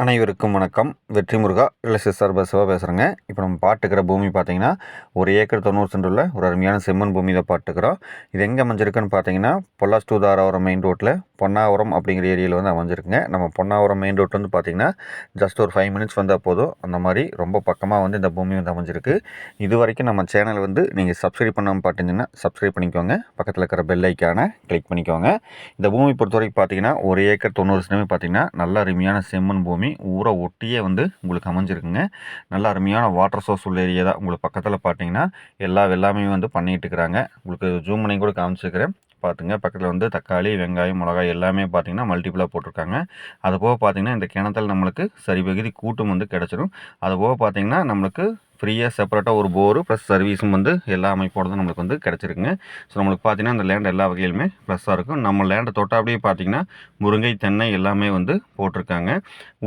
அனைவருக்கும் வணக்கம். வெற்றி முருகா இல்லை சார்பா சிவா பேசுகிறேங்க இப்போ நம்ம பாட்டுக்கிற பூமி பார்த்தீங்கன்னா ஒரு ஏக்கர் தொண்ணூறு சென்ட் உள்ள ஒரு அருமையான செம்மண் பூமி தான் பாட்டுக்கிறோம். இது எங்கே அமைஞ்சிருக்குன்னு பார்த்தீங்கன்னா பொல்லாஸ்டூதாராவரம் மெயின் ரோட்டில் பொன்னாவரம் அப்படிங்கிற ஏரியாவில் வந்து அமைஞ்சிருக்குங்க. நம்ம பொன்னாவரம் மெயின் ரோட் வந்து பார்த்திங்கன்னா ஜஸ்ட் ஒரு ஃபைவ் மினிட்ஸ் வந்தால் போதும். அந்த மாதிரி ரொம்ப பக்கமாக வந்து இந்த பூமி வந்து அமைஞ்சிருக்கு. இது வரைக்கும் நம்ம சேனல் வந்து நீங்கள் சப்ஸ்கிரைப் பண்ணாமல் பார்த்தீங்கன்னா சப்ஸ்கிரைப் பண்ணிக்கோங்க. பக்கத்தில் இருக்கிற பெல் ஐக்கானை கிளிக் பண்ணிக்கோங்க. இந்த பூமி பொறுத்தவரைக்கும் பார்த்தீங்கன்னா ஒரு ஏக்கர் தொண்ணூறு சென்ட் பார்த்தீங்கன்னா நல்ல அருமையான செம்மண் பூமி ஊரை ஒட்டியே வந்து உங்களுக்கு அமைஞ்சிருக்குங்க. நல்ல அருமையான வாட்டர் சோர்ஸ் உள்ள ஏரியா தான் உங்களுக்கு பக்கத்தில் பார்த்தீங்கன்னா எல்லா வெள்ளாமையும் வந்து பண்ணிகிட்டு இருக்கிறாங்க. உங்களுக்கு ஜூம் பண்ணி கூட காமிச்சிருக்கிறேன். பார்த்துங்க பக்கத்தில் வந்து தக்காளி வெங்காயம் மிளகாய் எல்லாமே பார்த்திங்கன்னா மல்டிப்புளாக போட்டிருக்காங்க. அது போக பார்த்திங்கன்னா இந்த கிணத்துல நம்மளுக்கு சரி பகுதி கூட்டம் வந்து கிடச்சிரும். அது போக பார்த்திங்கன்னா நம்மளுக்கு ஃப்ரீயாக செப்பரேட்டாக ஒரு போரு ப்ளஸ் சர்வீஸும் வந்து எல்லா அமைப்போடு நம்மளுக்கு வந்து கிடச்சிருக்குங்க. ஸோ நம்மளுக்கு பார்த்திங்கன்னா அந்த லேண்ட் எல்லா வகையிலுமே ப்ளஸ்ஸாக இருக்கும். நம்ம லேண்டை அப்படியே பார்த்திங்கன்னா முருங்கை தென்னை எல்லாமே வந்து போட்டிருக்காங்க.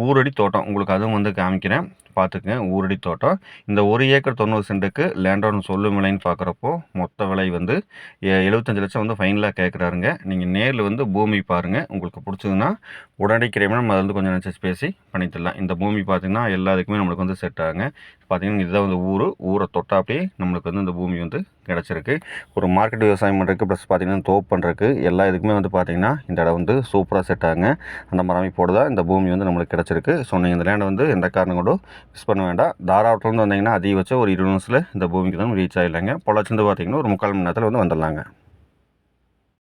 ஊரடி தோட்டம் உங்களுக்கு அதுவும் வந்து காமிக்கிறேன். பார்த்துக்குங்க ஊரடி தோட்டம். இந்த ஒரு ஏக்கர் தொண்ணூறு சென்ட்டுக்கு லேண்டோட சொல்லும் விலைன்னு பார்க்குறப்போ மொத்த விலை வந்து எழுபத்தஞ்சு லட்சம் வந்து ஃபைனலாக கேட்குறாருங்க நீங்கள் நேரில் வந்து பூமி பாருங்கள் உங்களுக்கு பிடிச்சதுன்னா உடனடி கிரைமே நம்ம வந்து கொஞ்சம் நினச்சி பேசி பண்ணித்தரலாம். இந்த பூமி பார்த்திங்கன்னா எல்லாத்துக்குமே நம்மளுக்கு வந்து செட் ஆகுங்க. பார்த்திங்கன்னா இதுதான் வந்து ஊர். ஊரை தொட்டா அப்படியே நம்மளுக்கு வந்து இந்த பூமி வந்து கிடச்சிருக்கு. ஒரு மார்க்கெட் விவசாயம் பண்ணுறதுக்கு ப்ளஸ் பார்த்திங்கன்னா தோப்பு பண்ணுறதுக்கு எல்லா இதுக்குமே வந்து பார்த்திங்கன்னா இந்த இடம் வந்து சூப்பராக செட் ஆகுங்க. அந்த மாதிரி அமைப்போடு தான் இந்த பூமி வந்து நம்மளுக்கு கிடச்சிருக்கு. ஸோ நீங்கள் இந்த லேண்டை வந்து எந்த காரணம் கூட மிஸ் பண்ண வேண்டாம். தாராவட்டிலேருந்து வந்தீங்கன்னா அதிகபட்சம் ஒரு இருபது நிமிஷத்தில் இந்த பூமிக்கு தான் ரீச் ஆகிடலாங்க பொள்ளாச்சிருந்து பார்த்தீங்கன்னா ஒரு முக்கால் மணி நேரத்தில் வந்து வந்துடலாங்க.